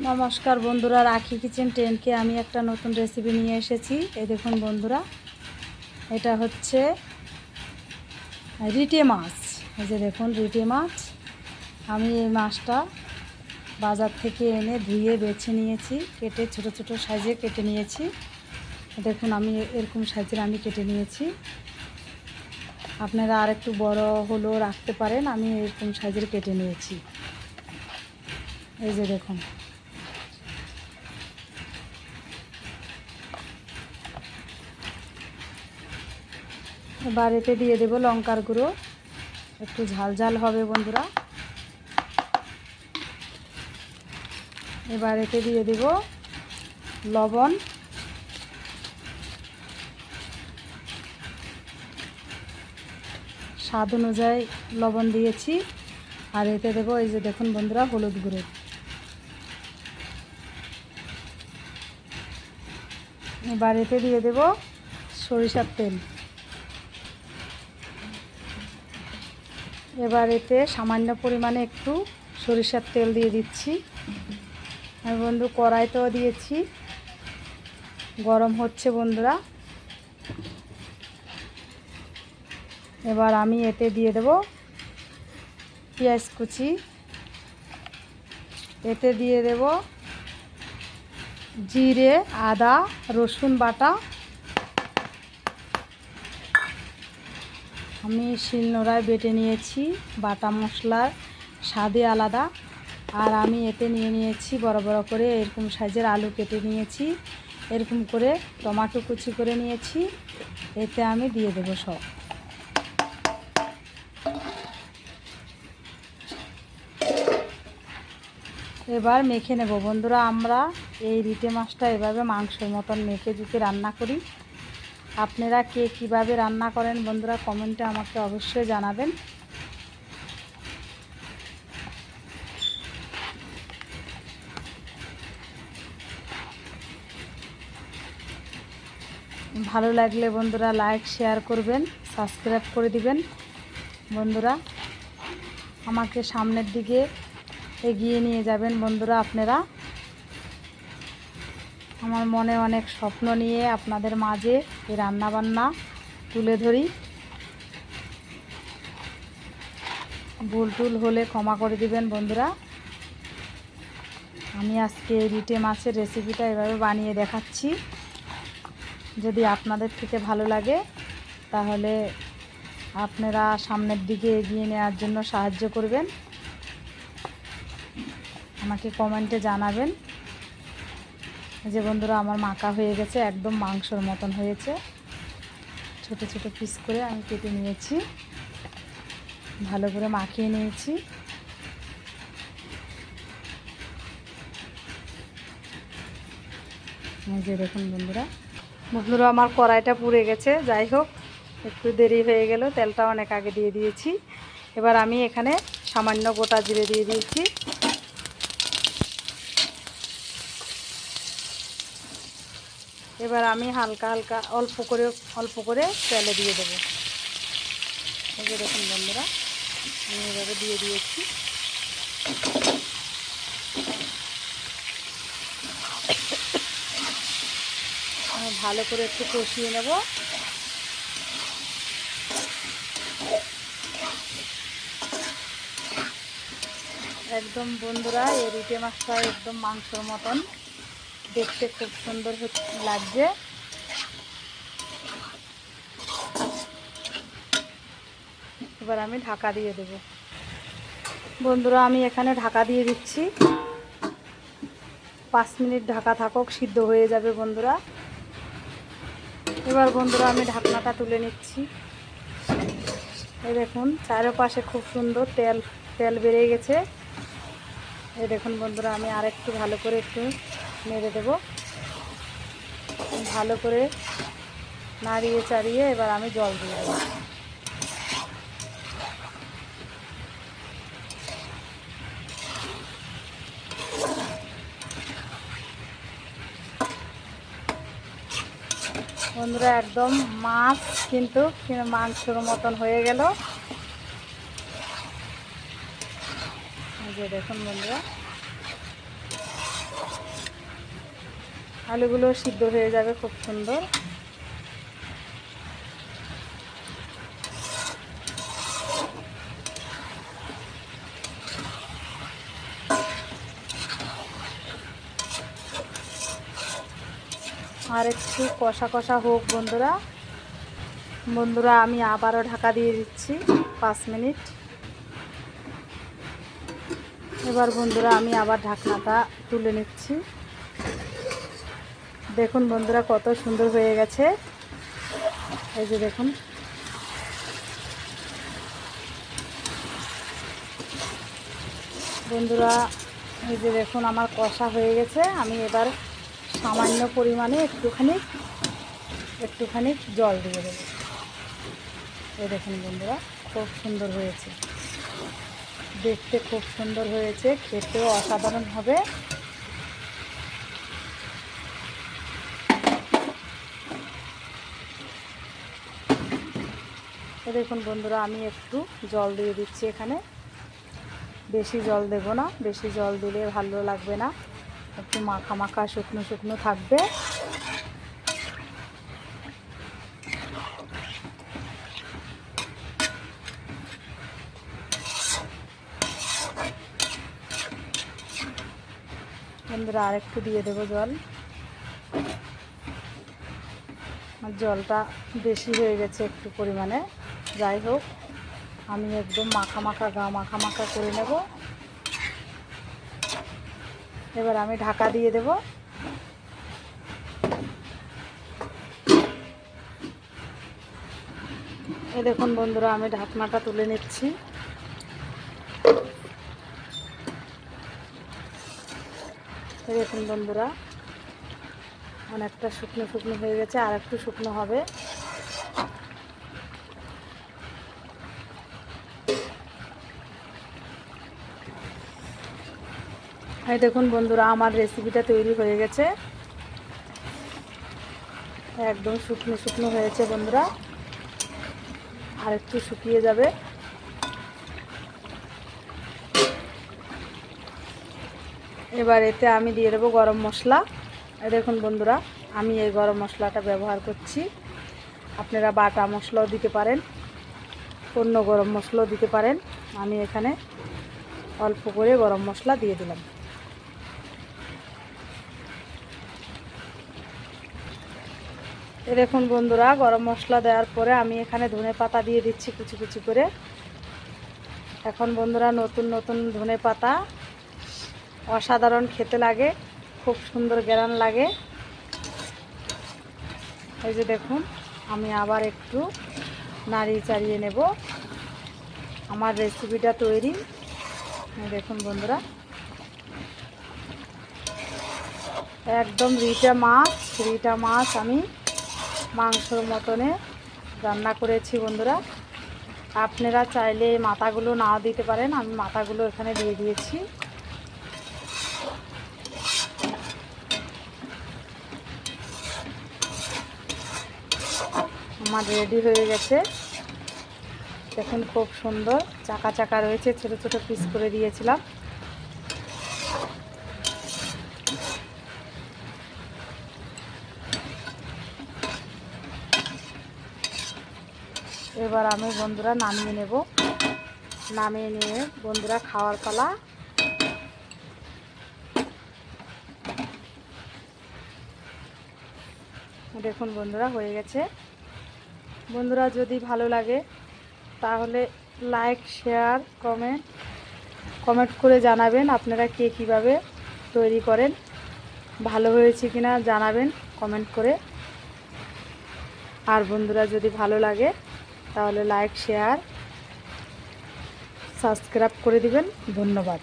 নমস্কার বন্ধুরা, রাখি কিচেন টেনকে আমি একটা নতুন রেসিপি নিয়ে এসেছি। এই দেখুন বন্ধুরা, এটা হচ্ছে রিটে মাছ। এই যে দেখুন, রিটে মাছ। আমি এই মাছটা বাজার থেকে এনে ধুয়ে বেছে নিয়েছি, কেটে ছোট ছোট সাইজে কেটে নিয়েছি। দেখুন, আমি এরকম সাইজের আমি কেটে নিয়েছি। আপনারা আর একটু বড় হলেও রাখতে পারেন, আমি এরকম সাইজের কেটে নিয়েছি। এই যে দেখুন। এবার এতে দিয়ে দেবো লঙ্কার গুঁড়ো। একটু ঝাল ঝাল হবে বন্ধুরা। এবার এতে দিয়ে দেব লবণ। স্বাদ অনুযায়ী লবণ দিয়েছি। আর এতে দেবো এই যে দেখুন বন্ধুরা, হলুদ গুঁড়ো। এবার এতে দিয়ে দেব সরিষার তেল। এবার এতে সামান্য পরিমাণে একটু সরিষার তেল দিয়ে দিচ্ছি। আমি বন্ধু, কড়াইতেও দিয়েছি। গরম হচ্ছে বন্ধুরা। এবার আমি এতে দিয়ে দেব পেঁয়াজ কুচি। এতে দিয়ে দেব জিরে, আদা, রসুন বাটা। আমি শিলনোড়ায় বেটে নিয়েছি, বাটা মশলার স্বাদে আলাদা। আর আমি এতে নিয়ে নিয়েছি বড় বড় করে এরকম সাইজের আলু কেটে নিয়েছি, এরকম করে টমাটো কুচি করে নিয়েছি, এতে আমি দিয়ে দেবো সব। এবার মেখে নেব। বন্ধুরা, আমরা এই রিটে মাছটা এভাবে মাংসের মতন মেখে যদি রান্না করি। আপনারা কে কীভাবে রান্না করেন বন্ধুরা কমেন্টে আমাকে অবশ্যই জানাবেন। ভালো লাগলে বন্ধুরা লাইক শেয়ার করবেন সাবস্ক্রাইব করে দিবেন। বন্ধুরা, আমাকে সামনের দিকে এগিয়ে নিয়ে যাবেন বন্ধুরা আপনারা। আমার মনে অনেক স্বপ্ন নিয়ে আপনাদের মাঝে এই রান্নাবান্না তুলে ধরি। ভুল টুল হলে ক্ষমা করে দিবেন বন্ধুরা। আমি আজকে রিটে মাছের রেসিপিটা এভাবে বানিয়ে দেখাচ্ছি। যদি আপনাদের থেকে ভালো লাগে, তাহলে আপনারা সামনের দিকে এগিয়ে নেওয়ার জন্য সাহায্য করবেন। আমাকে কমেন্টে জানাবেন। যে বন্ধুরা, আমার মাখা হয়ে গেছে, একদম মাংসর মতন হয়েছে। ছোট ছোট পিস করে আমি কেটে নিয়েছি। ভালো করে মাখিয়ে নিয়েছি। যে দেখুন বন্ধুরা। বন্ধুরা, আমার কড়াইটা পুড়ে গেছে। যাই হোক, একটু দেরি হয়ে গেল, তেলটা অনেক আগে দিয়ে দিয়েছি। এবার আমি এখানে সামান্য গোটা জিরে দিয়ে দিয়েছি। এবার আমি হালকা হালকা অল্প করে অল্প করে তেলে দিয়ে দেবো। এই যে দেখুন বন্ধুরা, আমি এভাবে দিয়ে দিয়েছি। ভালো করে একটু কষিয়ে নেব। একদম বন্ধুরা এই রিটে মাছটা একদম মাংসর মতন। দেখতে খুব সুন্দর লাগছে। এবার আমি ঢাকা দিয়ে দেব। বন্ধুরা, আমি এখানে ঢাকা দিয়ে দিচ্ছি। পাঁচ মিনিট ঢাকা থাকুক, সিদ্ধ হয়ে যাবে বন্ধুরা। এবার বন্ধুরা, আমি ঢাকনাটা তুলে নিচ্ছি। এই দেখুন, চারপাশে খুব সুন্দর তেল তেল বেড়ে গেছে। এই দেখুন বন্ধুরা, আমি আরেকটু ভালো করে একটু নেড়ে দেব। ভালো করে নাড়িয়ে চাড়িয়ে এবার আমি জল দিয়ে দেবো। বন্ধুরা, একদম মাছ কিন্তু মাংসর মতন হয়ে গেল। যে দেখুন বন্ধুরা। আলুগুলো সিদ্ধ হয়ে যাবে খুব সুন্দর। আর একটু কষা কষা হোক বন্ধুরা। বন্ধুরা, আমি আবারও ঢাকা দিয়ে দিচ্ছি পাঁচ মিনিট। এবার বন্ধুরা, আমি আবার ঢাকনাটা তুলে নিচ্ছি। দেখুন বন্ধুরা, কত সুন্দর হয়ে গেছে। এই যে দেখুন। বন্ধুরা, এই যে দেখুন, আমার কষা হয়ে গেছে। আমি এবার সামান্য পরিমাণে একটুখানি একটুখানি জল দিয়ে দেবো। এই দেখুন বন্ধুরা, খুব সুন্দর হয়েছে। দেখতে খুব সুন্দর হয়েছে, খেতেও অসাধারণ হবে। দেখুন বন্ধুরা, আমি একটু জল দিয়ে দিচ্ছি এখানে। বেশি জল দেব না, বেশি জল দিলে ভালো লাগবে না। একটু মাখা মাখা শুকনো শুকনো থাকবে। বন্ধুরা, আরেকটু দিয়ে দেবো জল আর জলটা বেশি হয়ে গেছে একটু পরিমাণে। যাই হোক, আমি একদম মাখা মাখা গা মাখা মাখা করে নেব। এবার আমি ঢাকা দিয়ে দেব। এ দেখুন বন্ধুরা, আমি ঢাকনাটা তুলে নিচ্ছি। দেখুন বন্ধুরা অনেকটা শুকনো শুকনো হয়ে গেছে, আর একটু শুকনো হবে। এই দেখুন বন্ধুরা, আমার রেসিপিটা তৈরি হয়ে গেছে। একদম শুকনো শুকনো হয়েছে বন্ধুরা। আর একটু শুকিয়ে যাবে। এবার এতে আমি দিয়ে দেবো গরম মশলা। দেখুন বন্ধুরা, আমি এই গরম মশলাটা ব্যবহার করছি। আপনারা বাটা মশলাও দিতে পারেন, অন্য গরম মশলাও দিতে পারেন। আমি এখানে অল্প করে গরম মশলা দিয়ে দিলাম। দেখুন বন্ধুরা, গরম মশলা দেওয়ার পরে আমি এখানে ধনে পাতা দিয়ে দিচ্ছি কুচি কুচি করে। এখন বন্ধুরা, নতুন নতুন ধনে পাতা অসাধারণ খেতে লাগে। খুব সুন্দর গ্রান লাগে। এই যে দেখুন, আমি আবার একটু নাড়িয়ে চাড়িয়ে নেব। আমার রেসিপিটা তৈরি। দেখুন বন্ধুরা। একদম রিটা মাছ রিটা মাছ আমি মাংসর মতনে রান্না করেছি বন্ধুরা। আপনারা চাইলে মাথাগুলো নাও দিতে পারেন, আমি মাথাগুলো এখানে দিয়ে দিয়েছি। আমার রেডি হয়ে গেছে। দেখুন খুব সুন্দর, চাকা চাকা রয়েছে, ছোট ছোট পিস করে দিয়েছিলাম। এবার আমি বন্ধুরা নামিয়ে নেব। নামিয়ে নিয়ে বন্ধুরা খাওয়ার পালা। দেখুন বন্ধুরা হয়ে গেছে। বন্ধুরা, যদি ভালো লাগে, তাহলে লাইক শেয়ার কমেন্ট কমেন্ট করে জানাবেন আপনারা কে কীভাবে তৈরি করেন, ভালো হয়েছে কিনা জানাবেন কমেন্ট করে। আর বন্ধুরা, যদি ভালো লাগে, তাহলে লাইক শেয়ার সাবস্ক্রাইব করে দিবেন। ধন্যবাদ।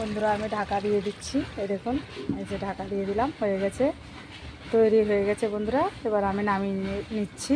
বন্ধুরা, আমি ঢাকা দিয়ে দিচ্ছি। এই দেখুন, এই যে ঢাকা দিয়ে দিলাম, হয়ে গেছে, তৈরি হয়ে গেছে বন্ধুরা। এবার আমি নামিয়ে নিচ্ছি।